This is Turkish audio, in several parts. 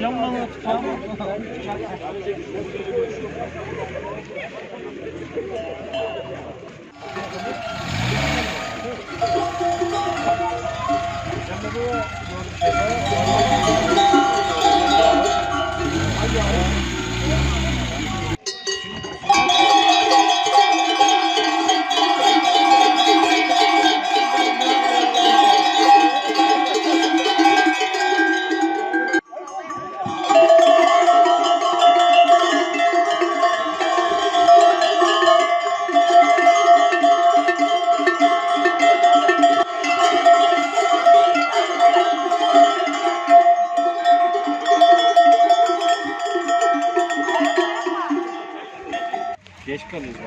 Yanmanı tutalım.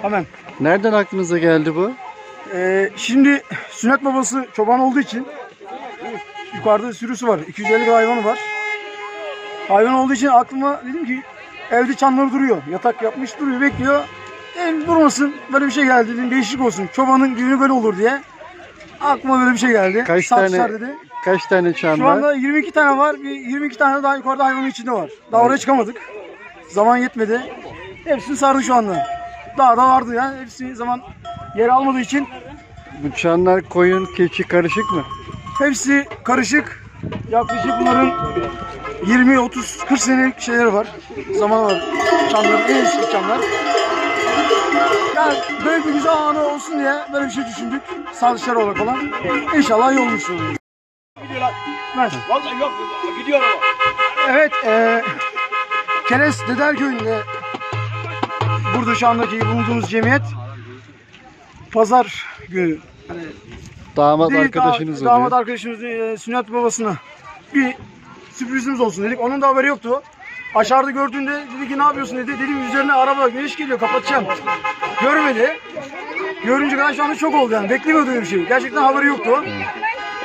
Hemen. Nereden aklınıza geldi bu? Ee, şimdi sünnet babası çoban olduğu için yukarıda sürüsü var. 250 kadar hayvanı var. Hayvan olduğu için aklıma dedim ki evde çanları duruyor. Yatak yapmış duruyor bekliyor. Dedim durmasın böyle bir şey geldi dedim değişik olsun. Çobanın günü böyle olur diye. Aklıma böyle bir şey geldi. Kaç Satışlar tane dedi. kaç tane çan Şu var? anda 22 tane var. Bir 22 tane daha yukarıda hayvanın içinde var. Daha oraya çıkamadık. Zaman yetmedi. Hepsini sardı şu anda. Daha da vardı yani. Hepsi zaman yer almadığı için Bu çanlar koyun, keçi karışık mı? hepsi karışık. Yaklaşık bunların 20, 30, 40 senelik şeyleri var. Zaman var. Çamlar, en eski çamlar. Yani böyle bir güzel anı olsun diye böyle bir şey düşündük. Satışlar olarak falan. İnşallah iyi olmuştur. Ver. Vallahi yok gidiyor ama. Evet, e, Keres Deder Köyü'nde burada şu andaki bulunduğumuz cemiyet pazar günü hani Damat değil, arkadaşınız da- oluyor. damat arkadaşımız e, sünnet babasına bir sürprizimiz olsun dedik. Onun da haberi yoktu. Aşağıda gördüğünde dedi ki ne yapıyorsun dedi. Dedim üzerine araba güneş geliyor kapatacağım. Görmedi. Görünce kadar şu anda çok oldu yani. Beklemiyordu öyle bir şey. Gerçekten haberi yoktu.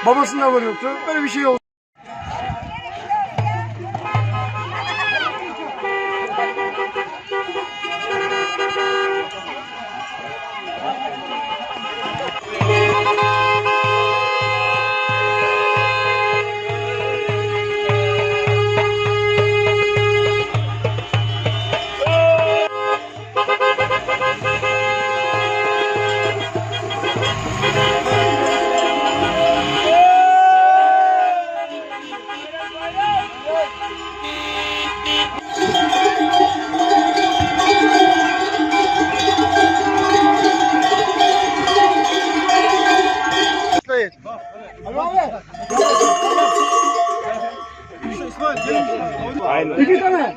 Babasının da haberi yoktu. Böyle bir şey oldu. Aynen. İki tane.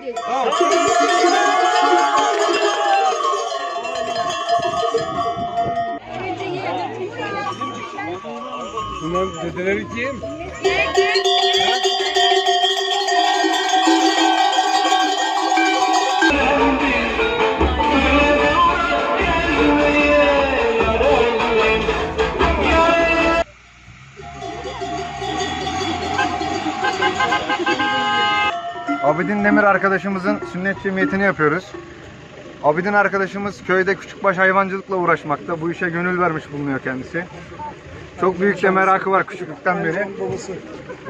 Bunların dedeleri kim? Abidin Demir arkadaşımızın sünnet cemiyetini yapıyoruz. Abidin arkadaşımız köyde küçükbaş hayvancılıkla uğraşmakta. Bu işe gönül vermiş bulunuyor kendisi. Çok büyük de merakı var küçüklükten beri.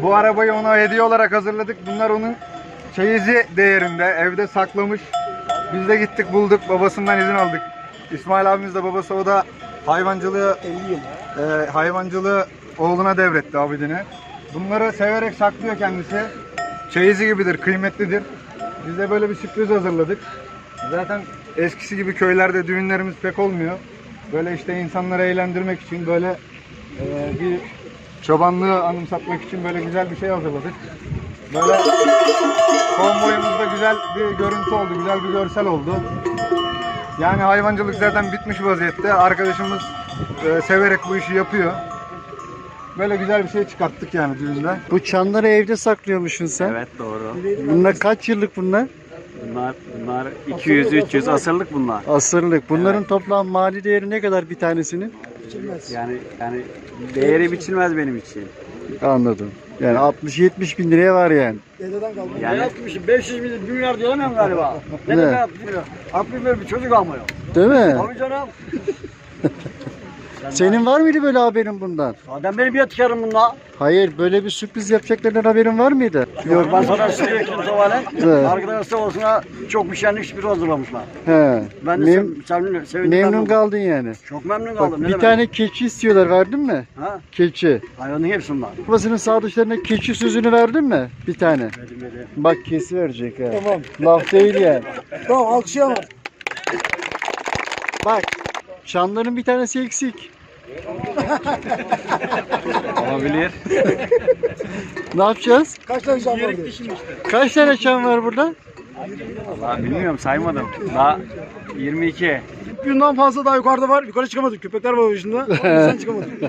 Bu arabayı ona hediye olarak hazırladık. Bunlar onun çeyizi değerinde. Evde saklamış. Biz de gittik bulduk. Babasından izin aldık. İsmail abimiz de babası o da hayvancılığı 50 yıl. hayvancılığı oğluna devretti Abidin'e. Bunları severek saklıyor kendisi. Çeyizi gibidir, kıymetlidir. Biz de böyle bir sürpriz hazırladık. Zaten eskisi gibi köylerde düğünlerimiz pek olmuyor. Böyle işte insanları eğlendirmek için böyle e, bir çobanlığı anımsatmak için böyle güzel bir şey hazırladık. Böyle konvoyumuzda güzel bir görüntü oldu, güzel bir görsel oldu. Yani hayvancılık zaten bitmiş vaziyette. Arkadaşımız e, severek bu işi yapıyor. Böyle güzel bir şey çıkarttık yani düğünde. Bu çanları evde saklıyormuşsun sen. Evet doğru. Bunlar kaç yıllık bunlar? Bunlar bunlar 200 300 asırlık bunlar. Asırlık. Bunların toplam mali değeri ne kadar bir tanesinin? Yani yani değeri biçilmez benim için. Anladım. Yani 60-70 bin liraya var yani. Dededen kaldı. Yani 500 bin milyar diyemem galiba. Ne? Ne? 60 bir çocuk almıyor. Değil mi? Tabii canım. Senin var mıydı böyle haberin bundan? Zaten benim bir çıkarım bunda. Hayır böyle bir sürpriz yapacaklarından haberin var mıydı? Yok ben sana söyleyeyim sabahleyin. Evet. Arkadaşlar olsuna çok bir şenlik sürpriz hazırlamışlar. He. Ben de Mem- sev- sevindim. sevindim memnun bu- kaldın yani. Çok memnun Bak kaldım. ne bir demek? tane keçi istiyorlar verdin mi? Ha? Keçi. Hayvanın hepsinden. Babasının sadıçlarına keçi sözünü verdin mi? Bir tane. Verdim verdim. Bak kesi verecek ha. Tamam. Laf değil yani. Tamam alkışlayalım. Bak. Çanların bir tanesi eksik. Olabilir. Ne yapacağız? Kaç tane can vardı? Kaç tane çan var burada? Vallahi bilmiyorum saymadım. Daha 22. Bundan fazla daha yukarıda var. Yukarı çıkamadık. Köpekler var başında. O yüzden çıkamadık.